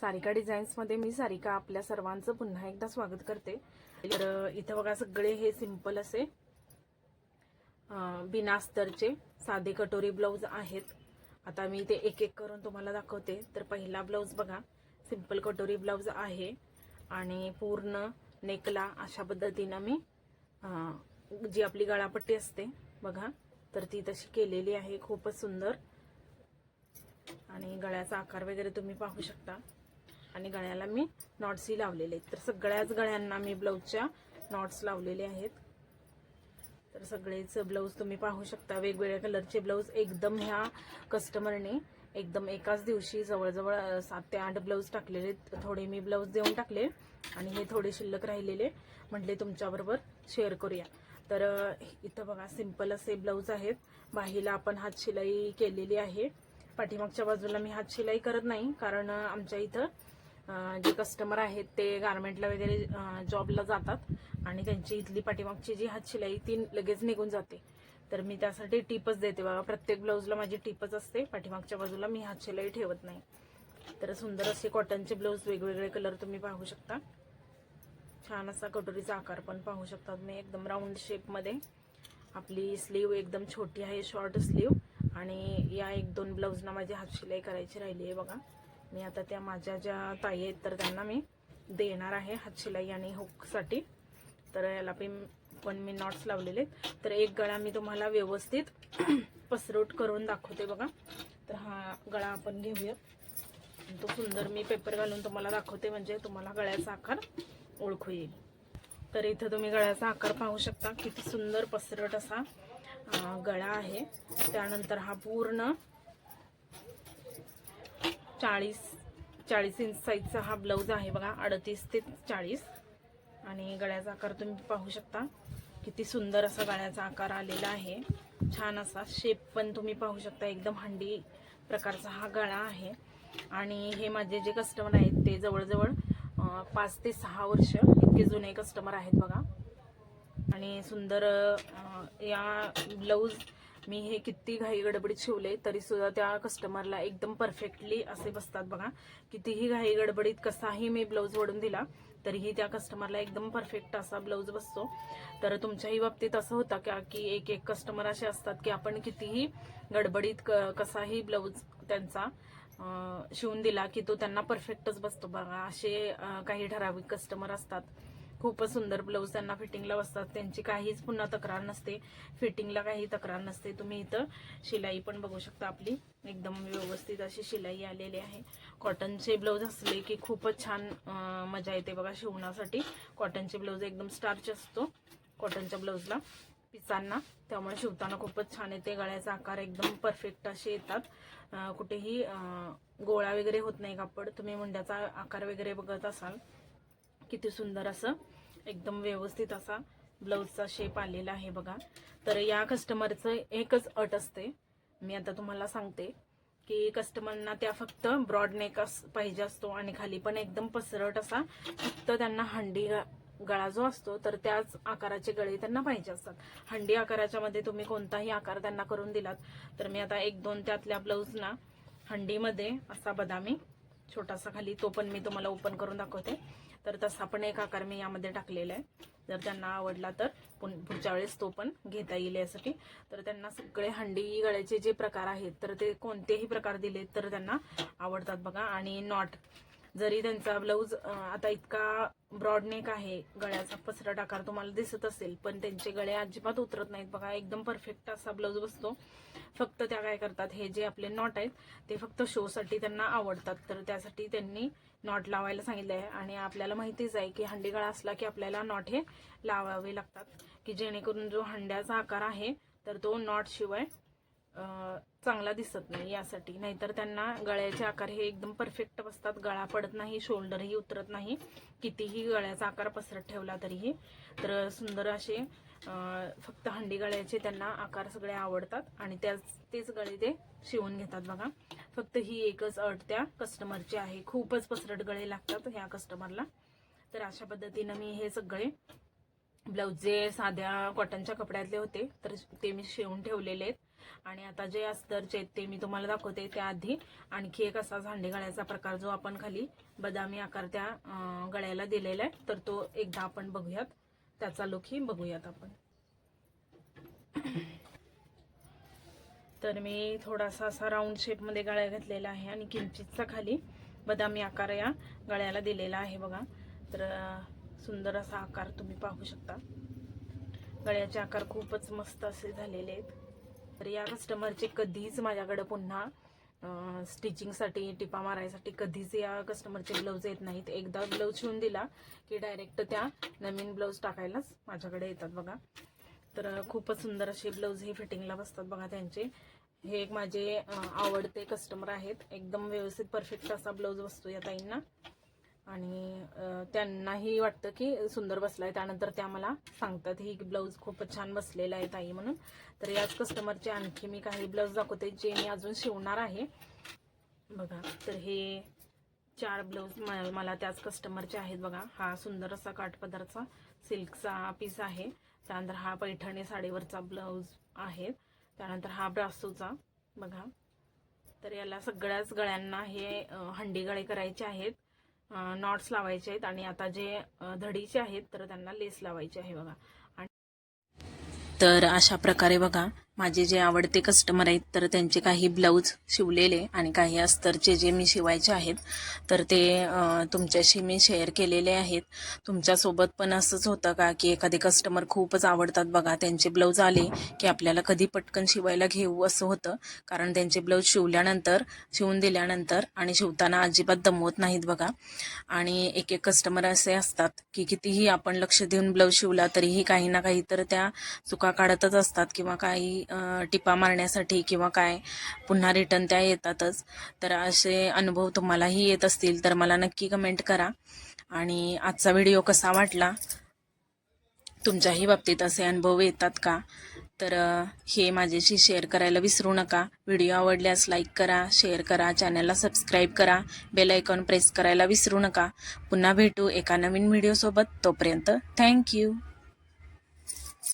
सारिका डिझाईन्समध्ये मी सारिका आपल्या सर्वांचं पुन्हा एकदा स्वागत करते. तर इथं बघा सगळे हे सिंपल असे बिनास्तरचे बिना अस्तरचे साधे कटोरी ब्लाऊज आहेत. आता मी ते एक एक करून तुम्हाला दाखवते. तर पहिला ब्लाऊज बघा सिंपल कटोरी ब्लाऊज आहे. आणि पूर्ण नेकला अशा पद्धतीनं मी जी आपली गळापट्टी असते बघा. तर ती तशी केलेली आहे खूपच सुंदर. आणि गळ्याचा आकार वगैरे तुम्ही पाहू शकता. आणि गळ्याला मी नॉट्सही लावलेले आहेत. तर सगळ्याच गळ्यांना मी ब्लाऊजच्या नॉट्स लावलेले आहेत. तर सगळेच ब्लाऊज तुम्ही पाहू शकता. वेगवेगळ्या कलरचे ब्लाऊज एकदम ह्या कस्टमरने एकदम एकाच दिवशी जवळजवळ सात ते आठ ब्लाऊज टाकलेले आहेत. थोडे मी ब्लाऊज देऊन टाकले आणि हे थोडे शिल्लक राहिलेले म्हटले तुमच्याबरोबर शेअर करूया. तर इथं बघा सिंपल असे ब्लाऊज आहेत. बाहीला आपण हात शिलाई केलेली आहे. पाठीमागच्या बाजूला मी हात शिलाई करत नाही कारण आमच्या इथं जे कस्टमर आहेत ते गारमेंटला वगैरे जॉबला जातात. आणि त्यांची इथली पाठीमागची जी हात शिलाई ती लगेच निघून जाते. तर मी त्यासाठी टिपच देते बघा प्रत्येक ब्लाऊजला माझी टिपच असते. पाठीमागच्या बाजूला मी हात शिलाई ठेवत नाही. तर सुंदर असे कॉटनचे ब्लाऊज वेगवेगळे कलर तुम्ही पाहू शकता. छान असा कटोरीचा आकार पण पाहू शकता तुम्ही. एकदम राऊंड शेपमध्ये आपली स्लीव एकदम छोटी आहे शॉर्ट स्लीव आणि या एक दोन ब्लाऊजना माझी हात शिलाई करायची राहिली आहे बघा. मी आता त्या माझ्या ज्या ताई आहेत तर त्यांना मी देणार आहे हात शिलाई आणि हुकसाठी. तर याला पण पण मी नॉट्स लावलेले आहेत. तर एक गळा मी तुम्हाला व्यवस्थित पसरोट करून दाखवते बघा. तर हा गळा आपण घेऊया. तो सुंदर मी पेपर घालून तुम्हाला दाखवते म्हणजे तुम्हाला गळ्याचा आकार ओळखू येईल. तर इथं तुम्ही गळ्याचा आकार पाहू शकता किती सुंदर पसरट असा गळा आहे. त्यानंतर हा पूर्ण चाळीस चाळीस इंच साईजचा हा ब्लाऊज आहे बघा अडतीस ते चाळीस. आणि गळ्याचा आकार तुम्ही पाहू शकता. किती सुंदर असा गळ्याचा आकार आलेला आहे. छान असा शेप पण तुम्ही पाहू शकता. एकदम हंडी प्रकारचा हा गळा आहे. आणि हे माझे जे कस्टमर आहेत ते जवळजवळ पाच ते सहा वर्ष इतके जुने कस्टमर आहेत बघा. आणि सुंदर या ब्लाऊज मी हे किती घाई गडबडीत शिवले तरी सुद्धा त्या कस्टमरला एकदम परफेक्टली असे बसतात बघा. कितीही घाई गडबडीत कसाही मी ब्लाऊज वडून दिला तरीही त्या कस्टमरला एकदम परफेक्ट असा ब्लाऊज बसतो. तर तुमच्याही बाबतीत असं होतं का की एक एक कस्टमर असे असतात की आपण कितीही गडबडीत क- कसाही ब्लाऊज त्यांचा शिवून दिला की तो त्यांना परफेक्टच बसतो बघा. असे काही ठराविक कस्टमर असतात. खूपच सुंदर ब्लाऊज त्यांना फिटिंगला बसतात. त्यांची काहीच पुन्हा तक्रार नसते. फिटिंगला काही तक्रार नसते. तुम्ही इथं शिलाई पण बघू शकता आपली. एकदम व्यवस्थित अशी शिलाई आलेली आहे. कॉटनचे ब्लाऊज असले की खूपच छान मजा येते बघा शिवण्यासाठी. कॉटनचे ब्लाऊज एकदम स्टार्च असतो कॉटनच्या ब्लाऊजला पिसांना. त्यामुळे शिवताना खूपच छान येते. गळ्याचा आकार एकदम परफेक्ट असे येतात. कुठेही गोळा वगैरे होत नाही कापड. तुम्ही मुंड्याचा आकार वगैरे बघत असाल किती सुंदर असं एकदम व्यवस्थित असा ब्लाऊजचा शेप आलेला आहे बघा. तर या कस्टमरचं एकच अट असते. मी आता तुम्हाला सांगते की कस्टमरना त्या फक्त ब्रॉड नेक अस पाहिजे असतो आणि खाली पण एकदम पसरट असा फक्त त्यांना हंडी ग- गळा जो असतो तर त्याच आकाराचे गळे त्यांना पाहिजे असतात. हंडी आकाराच्या मध्ये तुम्ही कोणताही आकार त्यांना करून दिलात तर मी आता एक दोन त्यातल्या ब्लाऊजना हंडीमध्ये असा बदामी छोटासा खाली तो पण मी तुम्हाला ओपन करून दाखवते. तर तसा पण एक आकार मी यामध्ये टाकलेला आहे. जर त्यांना आवडला तर पुढच्या वेळेस तो पण घेता येईल यासाठी. तर त्यांना सगळे हंडी गळ्याचे जे प्रकार आहेत तर ते कोणतेही प्रकार दिले तर त्यांना आवडतात बघा. आणि नॉट जरी त्यांचा ब्लाऊज आता इतका ब्रॉडनेक आहे गळ्याचा पसरट आकार तुम्हाला दिसत असेल पण त्यांचे गळे अजिबात उतरत नाहीत. बघा एकदम परफेक्ट असा ब्लाऊज बसतो. फक्त त्या काय करतात हे जे आपले नॉट आहेत ते फक्त शोसाठी त्यांना आवडतात. तर त्यासाठी त्यांनी नॉट लावायला सांगितलं आहे. आणि आपल्याला माहितीच आहे की हंडी गळा असला की आपल्याला नॉट हे लावावे लागतात. की जेणेकरून जो हंड्याचा आकार आहे तर तो नॉट शिवाय चांगला दिसत नाही यासाठी. नाहीतर त्यांना गळ्याचे आकार हे एकदम परफेक्ट बसतात. गळा पडत नाही शोल्डरही उतरत नाही. कितीही गळ्याचा आकार पसरत ठेवला तरीही. तर सुंदर असे फक्त हंडी गळ्याचे त्यांना आकार सगळे आवडतात. आणि त्याच तेच गळे ते शिवून घेतात बघा. फक्त ही एकच अट त्या कस्टमरची आहे. खूपच पसरट गळे लागतात ह्या कस्टमरला तर अशा पद्धतीनं मी हे सगळे ब्लाऊज जे साध्या कॉटनच्या कपड्यातले होते तर ते मी शिवून ठेवलेले आहेत. आणि आता जे अस्तरचे आहेत ते मी तुम्हाला दाखवते त्याआधी. आणखी एक असा झांडे गळ्याचा प्रकार जो आपण खाली बदामी आकार त्या गळ्याला दिलेला आहे. तर तो एकदा आपण बघूयात. त्याचा लुकही बघूयात आपण. तर मी थोडासा असा राऊंड शेपमध्ये गळ्या घातलेला आहे आणि किंचितचा खाली बदामी आकार या गळ्याला दिलेला आहे बघा. तर सुंदर असा आकार तुम्ही पाहू शकता. गळ्याचे आकार खूपच मस्त असे झालेले आहेत. तर या कस्टमरचे कधीच माझ्याकडे पुन्हा स्टिचिंगसाठी टिपा मारायसाठी कधीच या कस्टमरचे ब्लाऊज येत नाहीत. एकदा ब्लाऊज शिवून दिला की डायरेक्ट त्या नवीन ब्लाऊज टाकायलाच माझ्याकडे येतात बघा. तर खूपच सुंदर असे ब्लाऊज हे फिटिंगला बसतात बघा त्यांचे. हे एक माझे आवडते कस्टमर आहेत. एकदम व्यवस्थित परफेक्ट असा ब्लाऊज बसतो या ताईंना. आणि त्यांनाही वाटतं की सुंदर बसलाय. त्यानंतर त्या मला सांगतात ही ब्लाऊज खूपच छान बसलेला आहे ताई म्हणून. तर याच कस्टमरचे आणखी मी काही ब्लाऊज दाखवते जे मी अजून शिवणार आहे. बघा तर हे चार ब्लाऊज म- मला त्याच कस्टमरचे आहेत बघा. हा सुंदर असा काठपदरचा सिल्कचा पीस आहे. त्यानंतर हा पैठणी साडीवरचा ब्लाऊज आहे. त्यानंतर हा ब्रासोचा बघा. तर याला सगळ्याच गळ्यांना हे हंडी गळे करायचे आहेत. नॉट्स लावायचे आहेत आणि आता जे धडीचे आहेत तर त्यांना लेस लावायचे आहे बघा. आणि तर अशा प्रकारे बघा माझे जे आवडते कस्टमर आहेत तर त्यांचे काही ब्लाऊज शिवलेले आणि काही अस्तरचे जे मी शिवायचे आहेत तर ते तुमच्याशी मी शेअर केलेले आहेत. तुमच्यासोबत पण असंच होतं का की एखादे कस्टमर खूपच आवडतात बघा त्यांचे ब्लाऊज आले की आपल्याला कधी पटकन शिवायला घेऊ असं होतं. कारण त्यांचे ब्लाऊज शिवल्यानंतर शिवून दिल्यानंतर आणि शिवताना अजिबात दमवत नाहीत बघा. आणि एक एक कस्टमर असे असतात की कितीही आपण लक्ष देऊन ब्लाऊज शिवला तरीही काही ना काही तर त्या चुका काढतच असतात किंवा काही टिपा मारण्यासाठी किंवा काय पुन्हा रिटर्न त्या येतातच. तर असे अनुभव तुम्हालाही येत असतील तर मला नक्की कमेंट करा. आणि आजचा व्हिडिओ कसा वाटला? तुमच्याही बाबतीत असे अनुभव येतात का? तर हे माझ्याशी शेअर करायला विसरू नका. व्हिडिओ आवडल्यास लाईक करा शेअर करा चॅनलला सबस्क्राईब करा बेल आयकॉन प्रेस करायला विसरू नका. पुन्हा भेटू एका नवीन व्हिडिओसोबत तोपर्यंत थँक्यू